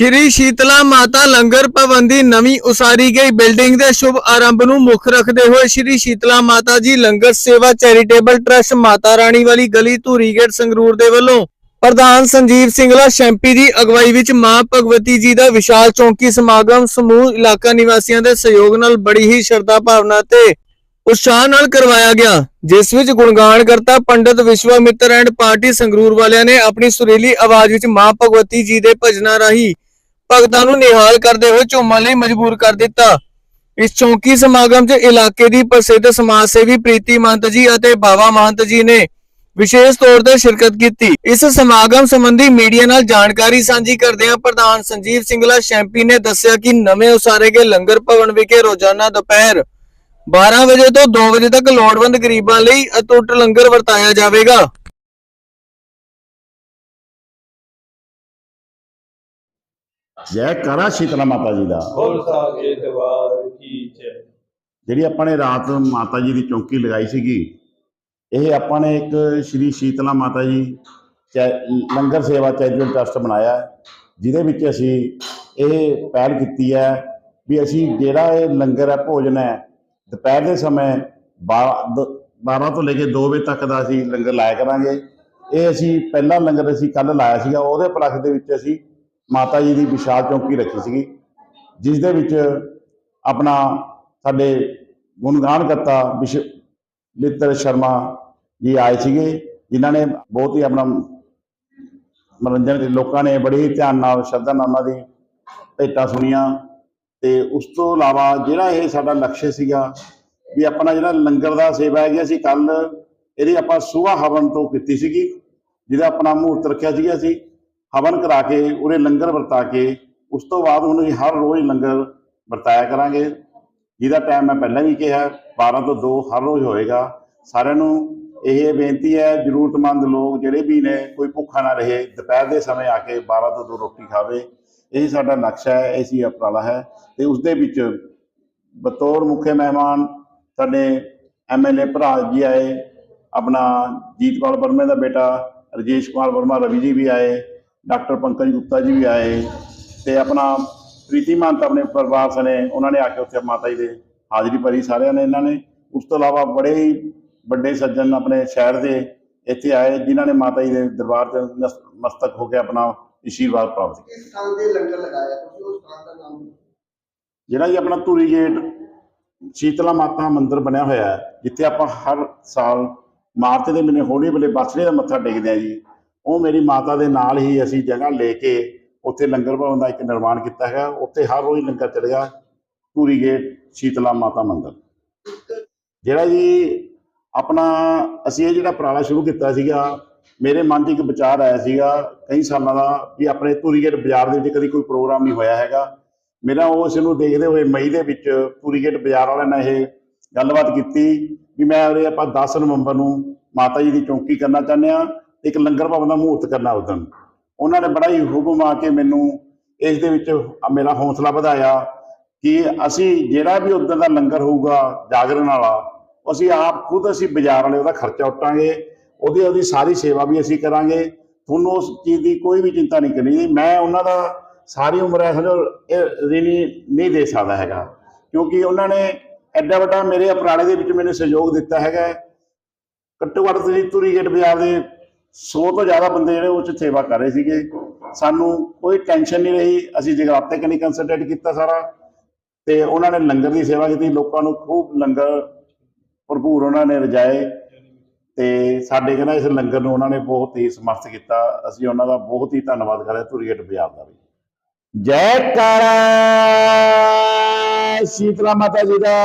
ਸ਼੍ਰੀ ਸ਼ੀਤਲਾ ਮਾਤਾ ਲੰਗਰ ਭਵਨ ਦੀ ਨਵੀਂ ਉਸਾਰੀ ਗਈ। ਬਿਲਡਿੰਗ ਦੇ ਸ਼ੁਭ ਆਰੰਭ ਨੂੰ ਮੁੱਖ ਰੱਖਦੇ ਹੋਏ ਸ਼੍ਰੀ ਸ਼ੀਤਲਾ ਮਾਤਾ ਜੀ ਲੰਗਰ ਸੇਵਾ ਚੈਰੀਟੇਬਲ ਟਰਸਟ ਮਾਤਾ ਰਾਣੀ ਵਾਲੀ ਗਲੀ ਧੂਰੀ ਸੰਗਰੂਰ ਦੇ ਵੱਲੋਂ ਪ੍ਰਧਾਨ ਸੰਜੀਵ ਸਿੰਘਲਾ ਸ਼ੈਂਪੀ ਦੀ ਅਗਵਾਈ ਵਿੱਚ ਮਾਂ ਭਗਵਤੀ ਜੀ ਦਾ ਵਿਸ਼ਾਲ ਚੌਂਕੀ ਸਮਾਗਮ ਸਮੂਹ ਇਲਾਕਾ ਨਿਵਾਸੀਆਂ ਦੇ ਸਹਿਯੋਗ ਨਾਲ ਬੜੀ ਹੀ ਸ਼ਰਧਾ ਭਾਵਨਾ ਤੇ ਉਤਸ਼ਾਹ ਨਾਲ ਕਰਵਾਇਆ ਗਿਆ, ਜਿਸ ਵਿੱਚ ਗੁਣਗਾਨ ਕਰਤਾ ਪੰਡਿਤ ਵਿਸ਼ਵਾਮਿੱਤਰ ਐਂਡ ਪਾਰਟੀ ਸੰਗਰੂਰ ਵਾਲਿਆਂ ਨੇ ਆਪਣੀ ਸੁਰੀਲੀ ਆਵਾਜ਼ ਵਿੱਚ ਮਾਂ ਭਗਵਤੀ ਜੀ ਦੇ ਭਜਨਾਂ ਰਾਹੀਂ ਭਗਤਾਂ ਨੂੰ ਨਿਹਾਲ ਕਰਦੇ ਹੋਏ ਝੂਮਣ ਲਈ ਮਜਬੂਰ ਕਰ ਦਿੱਤਾ। ਇਸ ਚੌਂਕੀ ਸਮਾਗਮ 'ਚ ਇਲਾਕੇ ਦੀ ਪ੍ਰਸਿੱਧ ਸਮਾਜ ਸੇਵੀ ਪ੍ਰੀਤੀ ਮਹੰਤ ਜੀ ਅਤੇ ਬਾਵਾ ਮਹੰਤ ਜੀ ਨੇ ਵਿਸ਼ੇਸ਼ ਤੌਰ ਤੇ ਸ਼ਿਰਕਤ ਕੀਤੀ। ਇਸ ਸਮਾਗਮ ਸੰਬੰਧੀ ਮੀਡੀਆ ਨਾਲ ਜਾਣਕਾਰੀ ਸਾਂਝੀ ਕਰਦਿਆਂ ਪ੍ਰਧਾਨ ਸੰਜੀਵ ਸਿੰਘਲਾ ਸ਼ੈਂਪੀ ਨੇ ਦੱਸਿਆ ਕਿ ਨਵੇਂ ਉਸਾਰੇ ਗਏ ਲੰਗਰ ਭਵਨ ਵਿਖੇ ਰੋਜ਼ਾਨਾ ਦੁਪਹਿਰ 12 ਵਜੇ ਤੋਂ 2 ਵਜੇ ਤੱਕ ਲੋੜਵੰਦ ਗਰੀਬਾਂ ਲਈ ਅਟੁੱਟ ਲੰਗਰ ਵਰਤਾਇਆ ਜਾਵੇਗਾ। ਜੈ ਕਰਾ ਸ਼ੀਤਲਾ ਮਾਤਾ ਜੀ ਦਾ। ਬੋਲ ਸਾਗੇ ਦਵਾਰ ਕੀ ਜੈ। ਜਿਹੜੀ ਆਪਾਂ ਨੇ ਰਾਤ ਮਾਤਾ ਜੀ ਦੀ ਚੌਂਕੀ ਲਗਾਈ ਸੀਗੀ ਇਹ ਆਪਾਂ ਨੇ ਇੱਕ ਸ਼੍ਰੀ ਸ਼ੀਤਲਾ ਮਾਤਾ ਜੀ ਚੈ- ਲੰਗਰ ਸੇਵਾ ਚੈਰੀਟੇਬਲ ਟਰਸਟ ਬਣਾਇਆ ਜਿਹਦੇ ਵਿੱਚ ਅਸੀਂ ਇਹ ਪਹਿਲ ਕੀਤੀ ਹੈ ਵੀ ਅਸੀਂ ਜਿਹੜਾ ਇਹ ਲੰਗਰ ਹੈ ਭੋਜਨ ਹੈ ਦੁਪਹਿਰ ਦੇ ਸਮੇਂ 12 ਤੋਂ ਲੈ ਕੇ 2 ਵਜੇ ਤੱਕ ਦਾ ਅਸੀਂ ਲੰਗਰ ਲਾਇਆ ਕਰਾਂਗੇ। ਇਹ ਅਸੀਂ ਪਹਿਲਾ ਲੰਗਰ ਅਸੀਂ ਕੱਲ ਲਾਇਆ ਸੀਗਾ ਉਹਦੇ ਪਲਖ ਦੇ ਵਿੱਚ ਅਸੀਂ ਮਾਤਾ ਜੀ ਦੀ ਵਿਸ਼ਾਲ ਚੌਂਕੀ ਰੱਖੀ ਸੀਗੀ, ਜਿਸ ਦੇ ਵਿੱਚ ਆਪਣਾ ਸਾਡੇ ਗੁਣਗਾਨ ਕਰਤਾ ਵਿਸ਼ ਮਿੱਤਰ ਸ਼ਰਮਾ ਜੀ ਆਏ ਸੀਗੇ, ਜਿਨ੍ਹਾਂ ਨੇ ਬਹੁਤ ਹੀ ਆਪਣਾ ਮਨੋਰੰਜਨ ਕੀਤਾ। ਲੋਕਾਂ ਨੇ ਬੜੇ ਹੀ ਧਿਆਨ ਨਾਲ, ਸ਼ਰਧਾ ਨਾਲ ਉਹਨਾਂ ਦੀ ਭੇਟਾਂ ਸੁਣੀਆਂ ਤੇ ਉਸ ਤੋਂ ਇਲਾਵਾ ਜਿਹੜਾ ਇਹ ਸਾਡਾ ਲਕਸ਼ਯ ਸੀਗਾ ਵੀ ਆਪਣਾ ਜਿਹੜਾ ਲੰਗਰ ਦਾ ਸੇਵਾ ਹੈਗੀ, ਅਸੀਂ ਕੱਲ ਇਹਦੀ ਆਪਾਂ ਸੁਬਾਹ ਹਵਨ ਤੋਂ ਕੀਤੀ ਸੀਗੀ, ਜਿਹਦਾ ਆਪਣਾ ਮਹੂਰਤ ਰੱਖਿਆ ਸੀਗਾ ਅਸੀਂ ਹਵਨ ਕਰਾ ਕੇ ਉਹਨੇ ਲੰਗਰ ਵਰਤਾ ਕੇ, ਉਸ ਤੋਂ ਬਾਅਦ ਹੁਣ ਅਸੀਂ ਹਰ ਰੋਜ਼ ਲੰਗਰ ਵਰਤਾਇਆ ਕਰਾਂਗੇ। ਜਿਹਦਾ ਟਾਈਮ ਮੈਂ ਪਹਿਲਾਂ ਵੀ ਕਿਹਾ 12 ਤੋਂ 2 ਹਰ ਰੋਜ਼ ਹੋਏਗਾ। ਸਾਰਿਆਂ ਨੂੰ ਇਹ ਬੇਨਤੀ ਹੈ, ਜ਼ਰੂਰਤਮੰਦ ਲੋਕ ਜਿਹੜੇ ਵੀ ਨੇ, ਕੋਈ ਭੁੱਖਾ ਨਾ ਰਹੇ, ਦੁਪਹਿਰ ਦੇ ਸਮੇਂ ਆ ਕੇ 12 ਤੋਂ 2 ਰੋਟੀ ਖਾਵੇ। ਇਹ ਸਾਡਾ ਨਕਸ਼ਾ ਹੈ, ਇਹ ਸੀ ਉਪਰਾਲਾ ਹੈ। ਤੇ ਉਸ ਦੇ ਵਿੱਚ ਬਤੌਰ ਮੁੱਖ ਮਹਿਮਾਨ ਸਾਡੇ ਐਮਐਲਏ ਭਰਾ ਜੀ ਆਏ, ਆਪਣਾ ਜੀਤਪਾਲ ਵਰਮੇ ਦਾ ਬੇਟਾ, ਰਜੇਸ਼ ਕੁਮਾਰ ਵਰਮਾ ਰਵੀ ਜੀ ਵੀ ਆਏ। ਡਾਕਟਰ ਪੰਕਜ ਗੁਪਤਾ ਜੀ ਵੀ ਆਏ ਤੇ ਆਪਣਾ ਪ੍ਰੀਤੀ ਮਾਨਤਾ ਆਪਣੇ ਪਰਿਵਾਰ ਸਣੇ ਉਹਨਾਂ ਨੇ ਆ ਕੇ ਉੱਥੇ ਮਾਤਾ ਜੀ ਦੇ ਹਾਜ਼ਰੀ ਭਰੀ ਸਾਰਿਆਂ ਨੇ ਇਹਨਾਂ ਨੇ। ਉਸ ਤੋਂ ਇਲਾਵਾ ਬੜੇ ਹੀ ਵੱਡੇ ਸੱਜਣ ਆਪਣੇ ਸ਼ਹਿਰ ਦੇ ਇੱਥੇ ਆਏ ਜਿਨ੍ਹਾਂ ਨੇ ਮਾਤਾ ਜੀ ਦੇ ਦਰਬਾਰ 'ਚ ਮਸਤਕ ਹੋ ਕੇ ਆਪਣਾ ਆਸ਼ੀਰਵਾਦ ਪ੍ਰਾਪਤ ਕੀਤਾ। ਕਿਸ ਸਥਾਨ ਤੇ ਲੰਗਰ ਲਗਾਇਆ? ਤੁਸੀਂ ਉਸ ਸਥਾਨ ਦਾ ਨਾਮ। ਜਿਹੜਾ ਜੀ ਆਪਣਾ ਧੂਰੀ ਗੇਟ ਸ਼ੀਤਲਾ ਮਾਤਾ ਮੰਦਿਰ ਬਣਿਆ ਹੋਇਆ ਹੈ ਜਿੱਥੇ ਆਪਾਂ ਹਰ ਸਾਲ ਮਾਰਚ ਦੇ ਮਹੀਨੇ ਹੋਲੀ ਵੇਲੇ ਬਸਰੇ ਦਾ ਮੱਥਾ ਟੇਕਦੇ ਆ ਜੀ। ਉਹ ਮੇਰੀ ਮਾਤਾ ਦੇ ਨਾਲ ਹੀ ਅਸੀਂ ਜਗ੍ਹਾ ਲੈ ਕੇ ਉੱਥੇ ਲੰਗਰ ਭਵਨ ਦਾ ਇੱਕ ਨਿਰਮਾਣ ਕੀਤਾ ਹੈਗਾ। ਉੱਥੇ ਹਰ ਰੋਜ਼ ਲੰਗਰ ਚੱਲੇਗਾ ਧੂਰੀ ਗੇਟ, ਸ਼ੀਤਲਾ ਮਾਤਾ ਮੰਦਿਰ। ਜਿਹੜਾ ਜੀ ਆਪਣਾ ਅਸੀਂ ਇਹ ਜਿਹੜਾ ਪ੍ਰਾਲਾ ਸ਼ੁਰੂ ਕੀਤਾ ਸੀਗਾ, ਮੇਰੇ ਮਨ 'ਚ ਇੱਕ ਵਿਚਾਰ ਆਇਆ ਸੀਗਾ ਕਈ ਸਾਲਾਂ ਦਾ ਵੀ ਆਪਣੇ ਧੂਰੀ ਗੇਟ ਬਾਜ਼ਾਰ ਦੇ ਵਿੱਚ ਕਦੀ ਕੋਈ ਪ੍ਰੋਗਰਾਮ ਨਹੀਂ ਹੋਇਆ ਹੈਗਾ। ਮੇਰਾ ਉਸ ਨੂੰ ਦੇਖਦੇ ਹੋਏ ਮਈ ਦੇ ਵਿੱਚ ਪੂਰੀਗੇਟ ਬਾਜ਼ਾਰ ਵਾਲਿਆਂ ਨਾਲ ਇਹ ਗੱਲਬਾਤ ਕੀਤੀ ਵੀ ਮੈਂ ਉਰੇ ਆਪਾਂ 10 ਨਵੰਬਰ ਨੂੰ ਮਾਤਾ ਜੀ ਦੀ ਚੌਂਕੀ ਕਰਨਾ ਚਾਹੁੰਦੇ ਆ ਇੱਕ ਲੰਗਰ ਭਵਨ ਦਾ ਮਹੂਰਤ ਕਰਨਾ ਉਦੋਂ ਉਹਨਾਂ ਨੇ ਬੜਾ ਹੀ ਹੁਕਮ ਆ ਕੇ ਮੈਨੂੰ ਇਸ ਦੇ ਵਿੱਚ ਮੇਰਾ ਹੌਸਲਾ ਵਧਾਇਆ ਕਿ ਅਸੀਂ ਜਿਹੜਾ ਵੀ ਉਦੋਂ ਦਾ ਲੰਗਰ ਹੋਊਗਾ ਜਾਗਰਣ ਵਾਲਾ, ਅਸੀਂ ਆਪ ਖੁਦ ਅਸੀਂ ਬਾਜ਼ਾਰ ਵਾਲੇ ਉਹਦਾ ਖਰਚਾ ਉਟਾਂਗੇ, ਉਹਦੀ ਉਹਦੀ ਸਾਰੀ ਸੇਵਾ ਵੀ ਅਸੀਂ ਕਰਾਂਗੇ। ਤੁਹਾਨੂੰ ਉਸ ਚੀਜ਼ ਦੀ ਕੋਈ ਵੀ ਚਿੰਤਾ ਨਹੀਂ ਕਰਨੀ। ਮੈਂ ਉਹਨਾਂ ਦਾ ਸਾਰੀ ਉਮਰ ਹੈ ਸਮਝੋ ਰਿਣੀ ਨਹੀਂ ਦੇ ਸਕਦਾ ਹੈਗਾ। ਕਿਉਂਕਿ ਉਹਨਾਂ ਨੇ ਐਡਾ ਵੱਡਾ ਮੇਰੇ ਅਪਰਾਲੇ ਦੇ ਵਿੱਚ ਮੈਨੂੰ ਸਹਿਯੋਗ ਦਿੱਤਾ ਹੈਗਾ। ਘੱਟੋ ਘੱਟ ਤੁਸੀਂ ਤੁਰੀ ਗੇਟ ਬਾਜ਼ਾਰ ਦੇ 100 ਤੋਂ ਜ਼ਿਆਦਾ ਬੰਦੇ ਜਿਹੜੇ ਉਹ 'ਚ ਸੇਵਾ ਕਰ ਰਹੇ ਸੀਗੇ। ਸਾਨੂੰ ਕੋਈ ਟੈਨਸ਼ਨ ਨਹੀਂ ਰਹੀ। ਅਸੀਂ ਜਗਰਾਤੇ ਕਨੀ ਕੰਸਨਟਰੇਟ ਕੀਤਾ ਸਾਰਾ ਤੇ ਉਹਨਾਂ ਨੇ ਲੰਗਰ ਦੀ ਸੇਵਾ ਕੀਤੀ। ਲੋਕਾਂ ਨੂੰ ਖੂਬ ਲੰਗਰ ਭਰਪੂਰ ਉਹਨਾਂ ਨੇ ਰਜਾਏ ਤੇ ਸਾਡੇ ਕਹਿੰਦਾ ਇਸ ਲੰਗਰ ਨੂੰ ਉਹਨਾਂ ਨੇ ਬਹੁਤ ਹੀ ਸਮਰਥ ਕੀਤਾ। ਅਸੀਂ ਉਹਨਾਂ ਦਾ ਬਹੁਤ ਹੀ ਧੰਨਵਾਦ ਕਰਦੇ ਧੂਰੀ ਗੇਟ ਬਾਜ਼ਾਰ ਦਾ ਵੀ। ਜੈ ਕਾਰਾ ਸ਼ੀਤਲਾ ਮਾਤਾ ਜੀ ਦਾ।